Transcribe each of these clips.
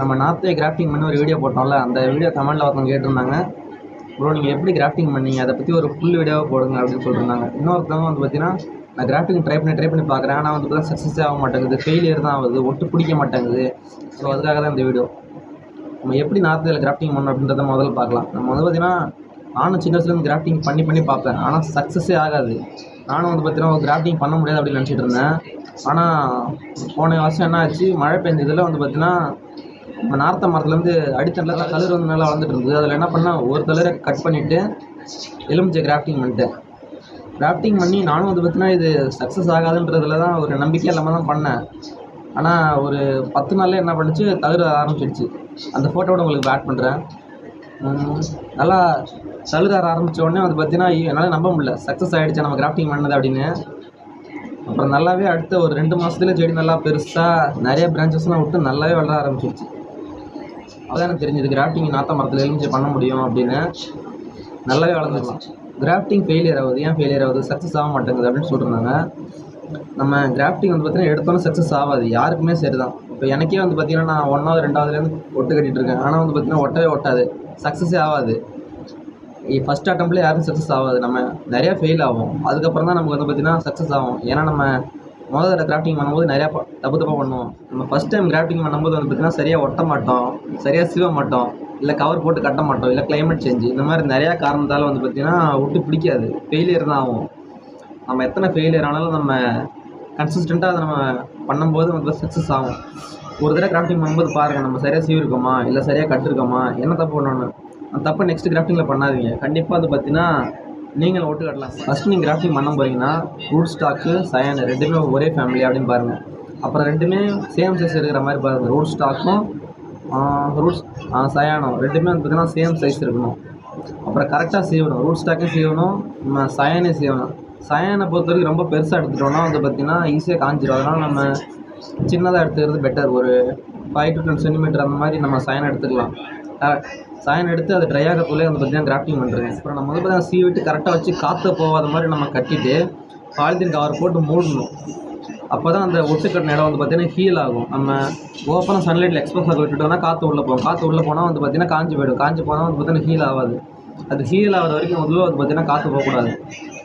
நம்ம நார்த்தே கிராஃப்டிங் பண்ணி ஒரு வீடியோ போட்டோம்ல அந்த வீடியோ தமிழில் ஒருத்தவங்க கேட்டிருந்தாங்க. ப்ரோ நீங்கள் எப்படி கிராஃப்டிங் பண்ணீங்க? அதை பற்றி ஒரு ஃபுல் வீடியோவாக போடுங்க அப்படின்னு சொல்லியிருந்தாங்க இன்னொருத்தவங்க வந்து பார்த்தீங்கன்னா நான் கிராஃப்டிங் ட்ரை பண்ணி ட்ரை பண்ணி பார்க்குறேன் ஆனால் வந்து பார்த்தா சக்ஸஸே ஆக மாட்டேங்குது. ஃபெயிலியர் தான் ஆகுது. ஒட்டு பிடிக்க மாட்டேங்குது. ஸோ அதுக்காக தான் இந்த வீடியோ நம்ம எப்படி நார்த்தில் கிராஃப்டிங் பண்ணணும் அப்படின்றத முதல்ல பார்க்கலாம் நம்ம வந்து பார்த்தீங்கன்னா நானும் சின்ன வயசுலேருந்து கிராஃப்டிங் பண்ணி பண்ணி பார்ப்பேன் ஆனால் சக்ஸஸே ஆகாது. நானும் வந்து பார்த்தீங்கன்னா கிராஃப்டிங் பண்ண முடியாது அப்படின்னு நினச்சிட்டு இருந்தேன். ஆனால் போன வருஷம் என்ன ஆச்சு? மழை பெஞ்சதில் வந்து பார்த்தீங்கன்னா நம்ம நார்த்த மரத்துலேருந்து அடித்தண்டில் தளிர் வந்து நல்லா வளர்ந்துட்டு இருந்தது. அதில் என்ன பண்ணால் ஒரு தளிரை கட் பண்ணிவிட்டு எலுமிச்சை கிராஃப்டிங் பண்ணிட்டேன். கிராஃப்டிங் பண்ணி நானும் வந்து பற்றினா இது சக்ஸஸ் ஆகாதுன்றதுல தான் ஒரு நம்பிக்கை இல்லாமல் தான் பண்ணேன். ஆனால் ஒரு பத்து நாளில் என்ன பண்ணுச்சு தளிர ஆரம்பிச்சிடுச்சு அந்த ஃபோட்டோவோட உங்களுக்கு ஆட் பண்ணுறேன் நல்லா தளிர ஆரம்பித்த உடனே அது பார்த்தீங்கன்னா ஐயோ, என்னால் நம்ப முடியல. சக்ஸஸ் ஆகிடுச்சு நம்ம கிராஃப்டிங் பண்ணது அப்படின்னு. அப்புறம் நல்லாவே அடுத்த ஒரு ரெண்டு மாதத்துல செடி நல்லா பெருசாக நிறைய பிரான்ச்சஸ்லாம் விட்டு நல்லாவே வளர ஆரம்பிச்சிருச்சு. அதான் எனக்கு தெரிஞ்சது. கிராஃப்டிங் நாத்த மரத்தில் எலுமிச்சை பண்ண முடியும் அப்படின்னு. நல்லாவே வளர்ந்துச்சு. கிராஃப்டிங் ஃபெயிலியர் ஆகுது. ஏன் ஃபெயிலியர் ஆகுது? சக்ஸஸ் ஆக மாட்டேங்குது அப்படின்னு சொல்லியிருந்தாங்க நம்ம கிராஃப்டிங் வந்து பார்த்தீங்கன்னா எடுத்தோன்னே சக்ஸஸ் ஆகாது. யாருக்குமே சரி தான் இப்போ எனக்கே வந்து பார்த்தீங்கன்னா நான் ஒன்றாவது ரெண்டாவதுலேருந்து ஒட்டு கட்டிட்டு இருக்கேன். ஆனால் வந்து பார்த்தீங்கன்னா ஒட்டவே ஒட்டாது. சக்ஸஸே ஆகாது. ஃபஸ்ட் அட்டம்ப்ட்லேயே யாரும் சக்ஸஸ் ஆகாது. நம்ம நிறையா ஃபெயில் ஆகும் அதுக்கப்புறம் தான் நமக்கு வந்து பார்த்தீங்கன்னா சக்ஸஸ் ஆகும். ஏன்னா நம்ம முதல் தடவை கிராஃப்டிங் பண்ணும்போது நிறையா தப்பு தப்பாக பண்ணுவோம். நம்ம ஃபஸ்ட் டைம் கிராஃப்டிங் பண்ணும்போது வந்து பார்த்தீங்கன்னா சரியாக ஒட்ட மாட்டோம் சரியாக சீவ மாட்டோம் இல்லை கவர் போட்டு கட்ட மாட்டோம் இல்லை கிளைமேட் சேஞ்ச் இந்த மாதிரி நிறையா காரணத்தால் வந்து பார்த்தீங்கன்னா விட்டு பிடிக்காது. ஃபெயிலியர் தான் ஆகும். நம்ம எத்தனை ஃபெயிலியர் ஆனாலும் நம்ம கன்சிஸ்டண்ட்டாக அதை நம்ம பண்ணும்போது வந்து சக்ஸஸ் ஆகும். ஒரு தடவை கிராஃப்டிங் பண்ணும்போது பாருங்கள் நம்ம சரியாக சீவிருக்கோமா இல்லை சரியாக கட்டிருக்கோமா என்ன தப்பு பண்ணணும்? அந்த தப்பு நெக்ஸ்ட் கிராஃப்டிங்கில் பண்ணாதீங்க. கண்டிப்பாக அது பார்த்தீங்கன்னா நீங்கள் ஓட்டு கட்டலாம். ஃபஸ்ட் நீங்கள் கிராஃப்டிங் பண்ண போகிறீங்கன்னா ரூட் ஸ்டாக்கு சயான் ரெண்டுமே ஒரே ஃபேமிலி அப்படின்னு பாருங்கள் அப்புறம் ரெண்டுமே சேம் சைஸ் இருக்கிற மாதிரி பாருங்கள் ரூட் ஸ்டாக்கும் ரூட்ஸ் சயானம் ரெண்டுமே வந்து பார்த்தீங்கன்னா சேம் சைஸ் இருக்கணும். அப்புறம் கரெக்டாக சீவணும் ரூட் ஸ்டாக்கையும் சீவணும் நம்ம சயானே சீவணும் சயானை பொறுத்த வரைக்கும் ரொம்ப பெருசாக எடுத்துட்டோம்னா வந்து பார்த்திங்கன்னா ஈஸியாக காஞ்சிடும் அதனால் நம்ம சின்னதாக எடுத்துக்கிறது பெட்டர் ஒரு ஃபைவ் டு டென் சென்டிமீட்டர் அந்த மாதிரி நம்ம சயன் எடுத்துக்கலாம். க- எடுத்து அது ட்ரை ஆகக்குள்ளே வந்து பார்த்திங்கன்னா கிராஃப்டிங் பண்ணுறேன் அப்புறம் நம்ம வந்து பார்த்தீங்கன்னா சீவிட்டு கரெக்டாக வச்சு காற்று போகாத மாதிரி நம்ம கட்டிட்டு பாலித்தீன் கவர் போட்டு மூடணும். அப்போ தான் அந்த ஒட்டுக்கட்டின இடம் வந்து பார்த்தீங்கன்னா ஹீல் ஆகும். நம்ம ஓப்பனாக சன்லைட்டில் எக்ஸ்போஸ் ஆக விட்டுட்டோம்னா காற்று உள்ளே போகும். காற்று உள்ளே போனால் வந்து பார்த்தீங்கன்னா காஞ்சி போயிடும். காஞ்சி போனால் வந்து பார்த்தீங்கன்னா ஹீல் ஆகாது. அது ஹீல் ஆகிற வரைக்கும் முதல்ல வந்து பார்த்தீங்கன்னா காற்று போகக்கூடாது.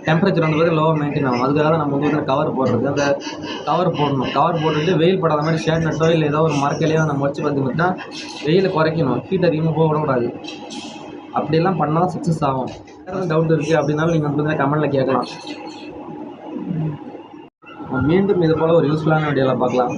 டெம்பரேச்சர் வந்து பார்த்தீங்கன்னா லோவாக மெயின்டைன் ஆகும். அதுக்காக தான் நம்ம வந்து கவர் போடுறது. அந்த கவர் போடணும். கவர் போட்டுட்டு வெயில் படாத மாதிரி ஷேட் நட்டோ இல்லை ஏதோ ஒரு மரக்கிலையோ நம்ம வச்சு பார்த்துக்கிட்டா வெயிலை குறைக்கணும். ஹீட் அதிகமாக போக விடக்கூடாது. அப்படியெல்லாம் பண்ணால் தான் சக்ஸஸ் ஆகும். வேறு டவுட் இருக்குது அப்படின்னாலும் நீங்கள் வந்து கமெண்ட்டில் கேட்கலாம். மீண்டும் இது போல் ஒரு யூஸ்ஃபுல்லான வீடியோவில் பார்க்கலாம்.